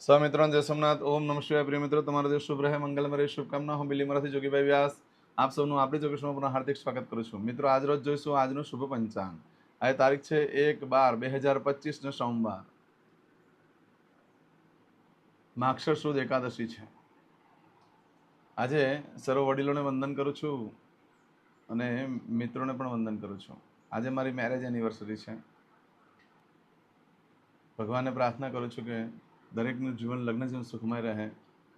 સ્વામિત્રણ જય સોમનાથ. ઓમ નમ શિવાય. પ્રિય મિત્રો, તમારો દિવસ શુભ રહે, મંગલમય શુભકામના. હું બિલીમરાથી જોગીભાઈ વ્યાસ. આપ સૌનું આપણી જોગેશમાં પુનઃ હાર્દિક સ્વાગત કરું છું. મિત્રો, આજ રોજ જોઈશું આજનું શુભ પંચાંગ. આ તારીખ છે એક બાર બે હજાર પચીસનો સોમવાર. માક્ષર સુદ એકાદશી છે. આજે સર્વ વડીલોને વંદન કરું છું અને મિત્રોને પણ વંદન કરું છું. આજે મારી મેરેજ એનિવર્સરી છે. ભગવાનને પ્રાર્થના કરું છું કે દરેકનું જીવન લગ્ન જીવન સુખમય રહે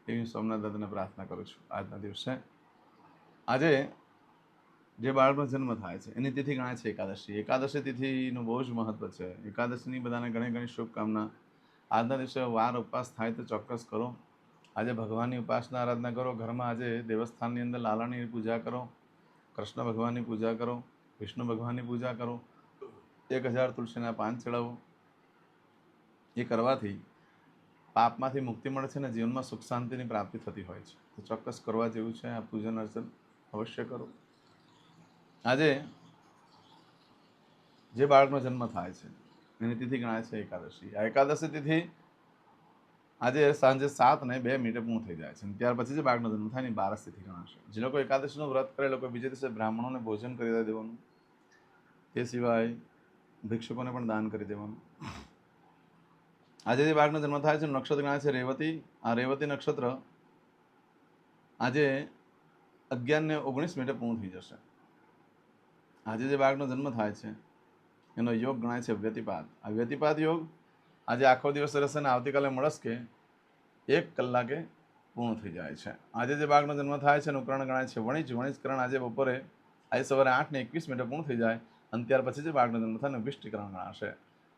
એવી હું સોમનાથ દાદાને પ્રાર્થના કરું છું. આજના દિવસે આજે જે બાળકનો જન્મ થાય છે, એની તિથિ ગણાય છે એકાદશી. એકાદશી તિથિનું બહુ જ મહત્વ છે. એકાદશીની બધાને ઘણી ઘણી શુભકામના. આજના દિવસે વાર ઉપવાસ થાય તો ચોક્કસ કરો. આજે ભગવાનની ઉપાસના આરાધના કરો. ઘરમાં આજે દેવસ્થાનની અંદર લાલાની પૂજા કરો. કૃષ્ણ ભગવાનની પૂજા કરો. વિષ્ણુ ભગવાનની પૂજા કરો. એક હજાર તુલસીના પાન ચડાવો. એ કરવાથી પાપમાંથી મુક્તિ મળે છે અને જીવનમાં સુખ શાંતિની પ્રાપ્તિ થતી હોય છે. તો ચોક્કસ કરવા જેવું છે આ પૂજન અર્ચન અવશ્ય કરો. આજે જે બાળકનો જન્મ થાય છે, એની તિથિ ગણાય છે એકાદશી. આ એકાદશી તિથિ આજે સાંજે સાત ને બે મિનિટે પૂર્ણ થઈ જાય છે અને ત્યાર પછી જે બાળકનો જન્મ થાય એની બારસ તિથિ ગણાશે. જે લોકો એકાદશીનું વ્રત કરે લોકો બીજે દિવસે બ્રાહ્મણોને ભોજન કરી દેવાનું. તે સિવાય ભિક્ષુકોને પણ દાન કરી દેવાનું. આજે જે બાળકનો જન્મ થાય છે, નક્ષત્ર ગણાય છે રેવતી. આ રેવતી નક્ષત્ર આજે અગિયાર ને ઓગણીસ મિનિટે પૂર્ણ થઈ જશે. આજે જે બાળકનો જન્મ થાય છે, એનો યોગ ગણાય છે વ્યતિપાત આ વ્યતિપાત યોગ આજે આખો દિવસ રહેશે અને આવતીકાલે મળસ્કે એક કલાકે પૂર્ણ થઈ જાય છે. આજે જે બાળકનો જન્મ થાય છે, એનું કરણ ગણાય છે વણિજ. વણિજકરણ આજે બપોરે, આજે સવારે આઠ ને એકવીસ મિનિટે પૂર્ણ થઈ જાય અને ત્યાર પછી જે બાળકનો જન્મ થાય, એનું વિષ્ટિકરણ ગણાશે.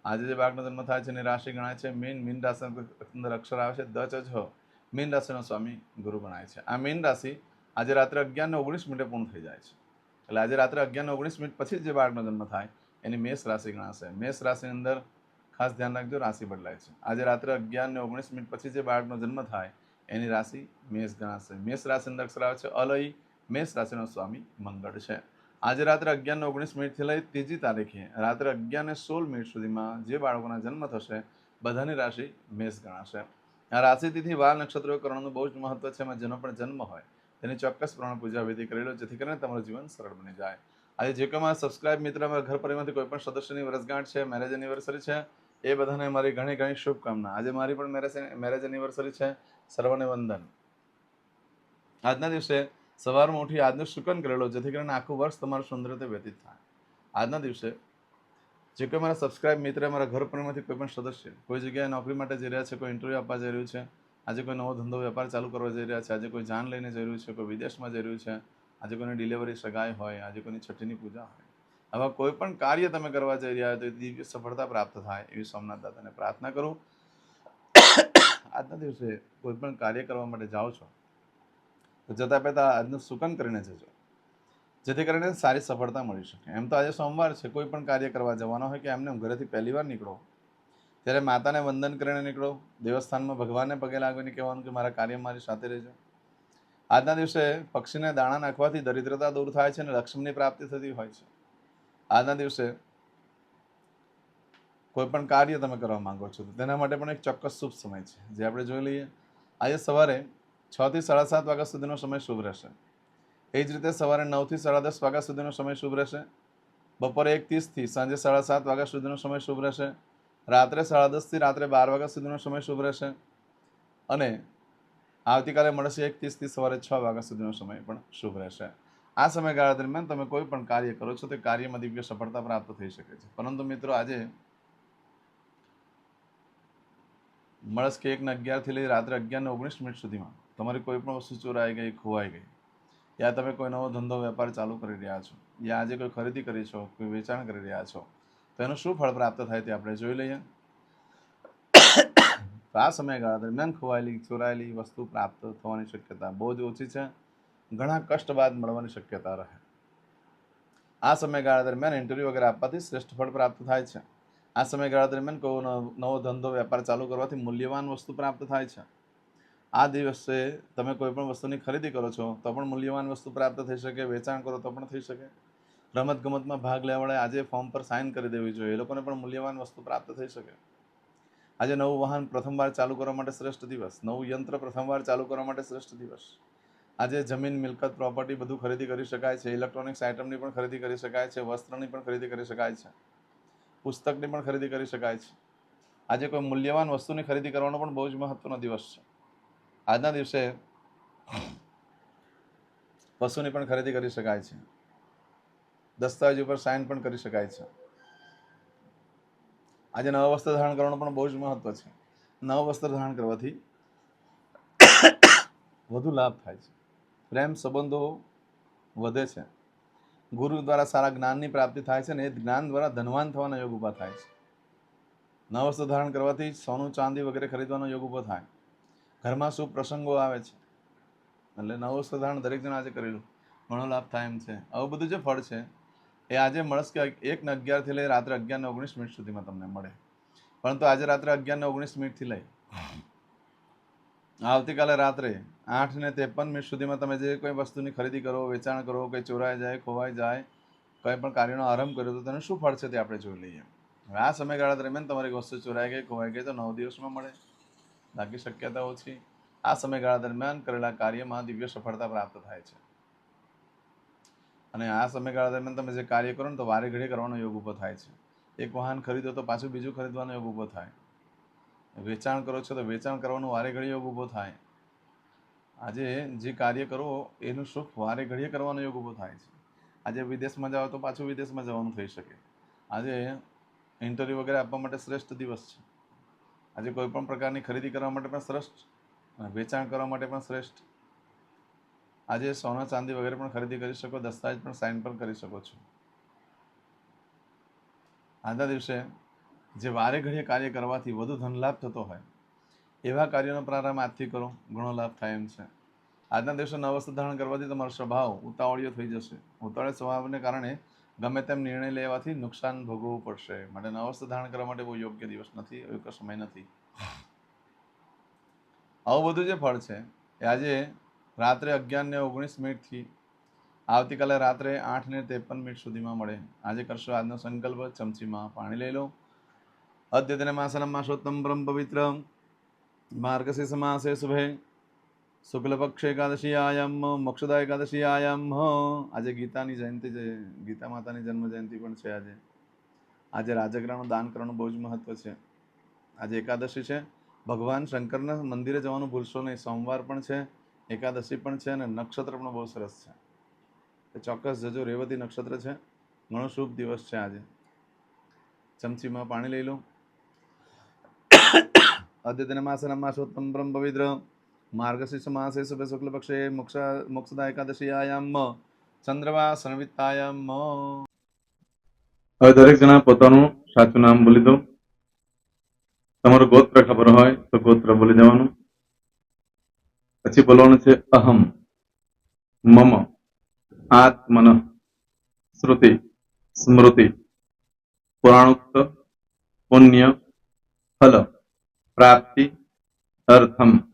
આજે જે બાળકનો જન્મ થાય છે એની રાશિ ગણાય છે. મીન મીન રાશિ અંદર અક્ષર આવે છે દ ચ છ મીન રાશિનો સ્વામી ગુરુ ગણાય છે. આ મીન રાશિ આજે રાત્રે અગિયારને ઓગણીસ મિનિટે પૂર્ણ થઈ જાય છે. એટલે આજે રાત્રે અગિયારને ઓગણીસ મિનિટ પછી જે બાળકનો જન્મ થાય, એની મેષ રાશિ ગણાશે. મેષ રાશિની અંદર ખાસ ધ્યાન રાખજો, રાશિ બદલાય છે. આજે રાત્રે અગિયાર ને ઓગણીસ મિનિટ પછી જે બાળકનો જન્મ થાય, એની રાશિ મેષ ગણાશે. મેષ રાશિ અંદર અક્ષર આવે છે અલય. મેષ રાશિનો સ્વામી મંગળ છે. આજે રાત્રે અગિયારને ઓગણીસ મિનિટથી લઈ ત્રીજી તારીખે રાત્રે અગિયારને સોળ મિનિટ સુધીમાં જે બાળકોના જન્મ થશે, બધાની રાશિ મેષ ગણાશે. આ રાશિતિથી વાર નક્ષત્રો કરણનું બહુ જ મહત્વ છે. એમાં જેનો પણ જન્મ હોય, તેની ચોક્કસ પ્રમાણે પૂજા વિધિ કરી લો, જેથી કરીને તમારું જીવન સરળ બની જાય. આજે જે કોઈ મારા સબસ્ક્રાઇબ મિત્ર ઘર પરિવારમાંથી કોઈ પણ સદસ્યની વર્ષગાંઠ છે મેરેજ એનિવર્સરી છે, એ બધાને મારી ઘણી ઘણી શુભકામના. આજે મારી પણ મેરેજ મેરેજ એનિવર્સરી છે. સર્વને વંદન. આજના દિવસે સવારમાં ઉઠી આજનું શુકન કરેલો, જેથી કરીને આખું વર્ષ તમારું સુંદર રીતે વ્યતીત થાય. આજના દિવસે, જે કોઈ મારા સબસ્ક્રાઇબ મિત્ર, મારા ઘર પરિવારમાંથી કોઈ પણ સદસ્ય, કોઈ જગ્યાએ નોકરી માટે જઈ રહ્યા છે, કોઈ ઇન્ટરવ્યૂ આપવા જઈ રહ્યું છે, આજે કોઈ નવો ધંધો, વેપાર ચાલુ કરવા જઈ રહ્યા છે, આજે કોઈ જાન લઈને જઈ રહ્યું છે, કોઈ વિદેશમાં જઈ રહ્યું છે, આજે કોઈની ડિલિવરી સગાઈ હોય, આજે કોઈની છઠ્ઠીની પૂજા હોય. આવા કોઈ પણ કાર્ય તમે કરવા જઈ રહ્યા હોય, તો દિવ્ય સફળતા પ્રાપ્ત થાય એવી સોમનાથ દાદાને પ્રાર્થના કરું. આજના દિવસે કોઈ પણ કાર્ય કરવા માટે જાઓ છો તો જતા પહેતા આજનું સુકન કરીને જજો. જેથી કરીને સારી સફળતા મળી શકે. એમ તો આજે સોમવાર છે. કોઈ પણ કાર્ય કરવા જવાનો હોય કે એમને ઘરેથી પહેલી વાર નીકળો, ત્યારે માતાને વંદન કરીને નીકળો. દેવસ્થાનમાં ભગવાનને પગે લાગીને કહેવાનું કે મારા કાર્ય મારી સાથે રહેજો. આજના દિવસે પક્ષીને દાણા નાખવાથી દરિદ્રતા દૂર થાય છે અને લક્ષ્મીની પ્રાપ્તિ થતી હોય છે. આજના દિવસે કોઈ પણ કાર્ય તમે કરવા માંગો છો તેના માટે પણ એક ચોક્કસ શુભ સમય છે. જે આપણે જોઈ લઈએ, આજે સવારે છ થી સાડા સાત વાગ્યા સુધીનો સમય શુભ રહેશે. એ જ રીતે સવારે નવથી સાડા દસ વાગ્યા સુધીનો સમય શુભ રહેશે. બપોરે એક ત્રીસથી સાંજે સાડા સાત વાગ્યા સુધીનો સમય શુભ રહેશે. રાત્રે સાડા દસથી રાત્રે બાર વાગ્યા સુધીનો સમય શુભ રહેશે. અને આવતીકાલે મળશે એક ત્રીસથી સવારે છ વાગ્યા સુધીનો સમય પણ શુભ રહેશે. આ સમયગાળા દરમિયાન તમે કોઈ પણ કાર્ય કરો છો તે કાર્યમાં દિવ્ય સફળતા પ્રાપ્ત થઈ શકે છે. પરંતુ મિત્રો આજે મળસ કે એકને અગિયારથી લઈ રાત્રે અગિયારને ઓગણીસ મિનિટ સુધીમાં તમારી કોઈ પણ વસ્તુ ચોરાઈ ગઈ, ખોવાઈ ગઈ, યા તમે કોઈ નવો ધંધો, વેપાર ચાલુ કરી રહ્યા છો, યા આજે કોઈ ખરીદી કરી છો, કોઈ વેચાણ કરી રહ્યા છો, તો એનું શું ફળ પ્રાપ્ત થાય તે આપણે જોઈ લઈએ. તો આ સમયગાળા દરમિયાન ખોવાયેલી, ચોરાયેલી વસ્તુ પ્રાપ્ત થવાની શક્યતા બહુ જ ઓછી છે. ઘણા કષ્ટ બાદ મળવાની શક્યતા રહે. આ સમયગાળા દરમિયાન ઇન્ટરવ્યૂ વગેરે આપવાથી શ્રેષ્ઠ ફળ પ્રાપ્ત થાય છે. આ સમયગાળા દરમિયાન કોઈ નવો- ધંધો, વેપાર ચાલુ કરવાથી મૂલ્યવાન વસ્તુ પ્રાપ્ત થાય છે. આ દિવસે તમે કોઈ પણ વસ્તુની ખરીદી કરો છો, તો પણ મૂલ્યવાન વસ્તુ પ્રાપ્ત થઈ શકે, વેચાણ કરો તો પણ થઈ શકે. રમત ગમતમાં ભાગ લેવા વાળાએ આજે ફોર્મ પર સાઇન કરી દેવી જોઈએ, એ લોકોને પણ મૂલ્યવાન વસ્તુ પ્રાપ્ત થઈ શકે. આજે નવું વાહન પ્રથમવાર ચાલુ કરવા માટે શ્રેષ્ઠ દિવસ, નવું યંત્ર પ્રથમવાર ચાલુ કરવા માટે શ્રેષ્ઠ દિવસ. આજે જમીન, મિલકત, પ્રોપર્ટી બધું ખરીદી કરી શકાય છે, ઇલેક્ટ્રોનિક્સ આઇટમની પણ ખરીદી કરી શકાય છે, વસ્ત્રની પણ ખરીદી કરી શકાય છે, પુસ્તકની પણ ખરીદી કરી શકાય છે. આજે કોઈ મૂલ્યવાન વસ્તુની ખરીદી કરવાનો પણ બહુ જ મહત્ત્વનો દિવસ છે. આજના દિવસે પશુની પણ ખરીદી કરી શકાય છે. દસ્તાવેજ ઉપર સાઇન પણ કરી શકાય છે. આજે નવા વસ્ત્ર ધારણ કરવાનું પણ બહુ જ મહત્વ છે. નવા વસ્ત્ર ધારણ કરવાથી વધુ લાભ થાય છે. પ્રેમ સંબંધો વધે છે. ગુરુ દ્વારા સારા જ્ઞાનની પ્રાપ્તિ થાય છે અને એ જ્ઞાન દ્વારા ધનવાન થવાના યોગ ઊભા થાય છે. નવા વસ્ત્ર ધારણ કરવાથી સોનું, ચાંદી વગેરે ખરીદવાનો યોગ ઊભો થાય. ઘરમાં શુભ પ્રસંગો આવે છે? એટલે નવું વસ્ત્ર દરેક જણ આજે કરેલું. ઘણો લાભ થાય એમ છે. આવું બધું જે ફળ છે, એ આજે મળશે કે એક ને અગિયારથી લઈ રાત્રે અગિયાર ને ઓગણીસ મિનિટ સુધીમાં તમને મળે. પરંતુ આજે રાત્રે અગિયાર ને ઓગણીસ મિનિટથી લઈ. આવતીકાલે રાત્રે આઠ ને ત્રેપન મિનિટ સુધીમાં તમે જે કોઈ વસ્તુની ખરીદી કરો, વેચાણ કરો, કંઈ ચોરાઈ જાય, ખોવાઈ જાય, કંઈ પણ કાર્યનો આરંભ કર્યો તો તેનું શું ફળ છે તે આપણે જોઈ લઈએ. હવે આ સમયગાળા દરમિયાન તમારી વસ્તુ ચોરાઈ ગઈ, ખોવાઈ ગઈ તો નવ દિવસમાં મળે. બાકી શક્યતા ઓછી આ સમયગાળા દરમિયાન કરેલા કાર્યમાં દિવ્ય સફળતા પ્રાપ્ત થાય છે. અને આ સમયગાળા દરમિયાન તમે જે કાર્ય કરો ને તો વારે ઘડીએ કરવાનો યોગ ઊભો થાય છે. એક વાહન ખરીદો તો પાછું બીજું ખરીદવાનો યોગ ઊભો થાય. વેચાણ કરો છો તો વેચાણ કરવાનું વારે ઘડીએ યોગ ઊભો થાય. આજે જે કાર્ય કરો એનું સુખ વારે ઘડીએ કરવાનો યોગ ઊભો થાય છે. આજે વિદેશમાં જાઓ તો પાછું વિદેશમાં જવાનું થઈ શકે. આજે ઇન્ટરવ્યૂ વગેરે આપવા માટે શ્રેષ્ઠ દિવસ છે. આજે કોઈ પણ પ્રકારની ખરીદી કરવા માટે પણ શ્રેષ્ઠ અને વેચાણ કરવા માટે પણ શ્રેષ્ઠ. આજે સોના ચાંદી વગેરે પણ ખરીદી કરી શકો, દસ્તાવેજ પણ સાઇન પણ કરી શકો છો. આજના દિવસે જે વારે ઘડીએ કાર્ય કરવાથી વધુ ધન લાભ થતો હોય, એવા કાર્યોનો પ્રારંભ આજથી કરો. ઘણો લાભ થાય એમ છે. આજના દિવસે નવ ધારણ કરવાથી તમારો સ્વભાવ ઉતાવળિયો થઈ જશે. ઉતાવળે સ્વભાવને કારણે ગમે તેમ નિર્ણય લેવાથી નુકસાન ભોગવવું પડશે. માટે નવસ્થ ધારણ કરવા માટે બહુ યોગ્ય દિવસ નથી યોગ્ય સમય નથી. આવું બધું જે ફળ છે, એ આજે રાત્રે અગિયાર ને ઓગણીસ મિનિટથી આવતીકાલે રાત્રે આઠ ને ત્રેપન મિનિટ સુધીમાં મળે. આજે કરશો આજનો સંકલ્પ, ચમચીમાં પાણી લઈ લો. અદ્યતન માસનમ માસોત્તમ પરમ પવિત્ર. માર્ગશીર્ષ માસે શુભે. શુક્લપક્ષ એકાદશીયાયમ મોક્ષદા એકાદશીયાયમ આજે ગીતાની જયંતિ છે. ગીતા માતાની જન્મ જયંતિ પણ છે આજે. આજે રાજગરાનું દાન કરવાનું બહુ જ મહત્વ છે. આજે એકાદશી છે. ભગવાન શંકરના મંદિરે જવાનું ભૂલશો નહીં. સોમવાર પણ છે, એકાદશી પણ છે અને નક્ષત્ર પણ બહુ સરસ છે. એ ચોક્કસ જજો, રેવતી નક્ષત્ર છે. ઘણો શુભ દિવસ છે આજે. ચમચીમાં પાણી લઈ લો. અદ્યતન માસનમ માસોત્તમ પરમ પવિત્ર માસે શુભે શુક્લ પક્ષે મોક્ષ મોક્ષદા એકાદશીયાયામ ચંદ્રવા સંવિતાયામ હવે દરેક જણા પોતાનું સાચું નામ બોલી દો. તમારું ગોત્ર ખબર હોય તો ગોત્ર બોલી દેવાનું. પછી બોલવાનું છે અહમ, મમ, આત્મન, શ્રુતિ, સ્મૃતિ, પુરાણોક્ત, પુણ્ય, ફલ, પ્રાપ્તિ, અર્થમ.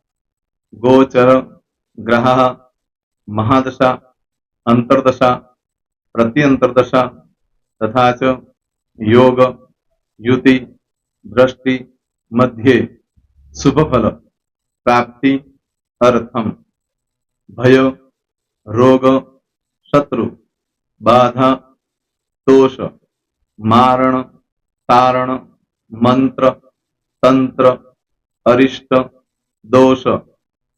ગોચર ગ્રહ મહાદશા અંતર્દશા પ્રત્યંતરદશા તથા ચ યોગ યુતિ દ્રષ્ટિ મધ્યે શુભફલ પ્રાપ્તિ અર્થમ ભય રોગ શત્રુ બાધા દોષ મારણ તારણ મંત્ર તંત્ર અરિષ્ટ દોષ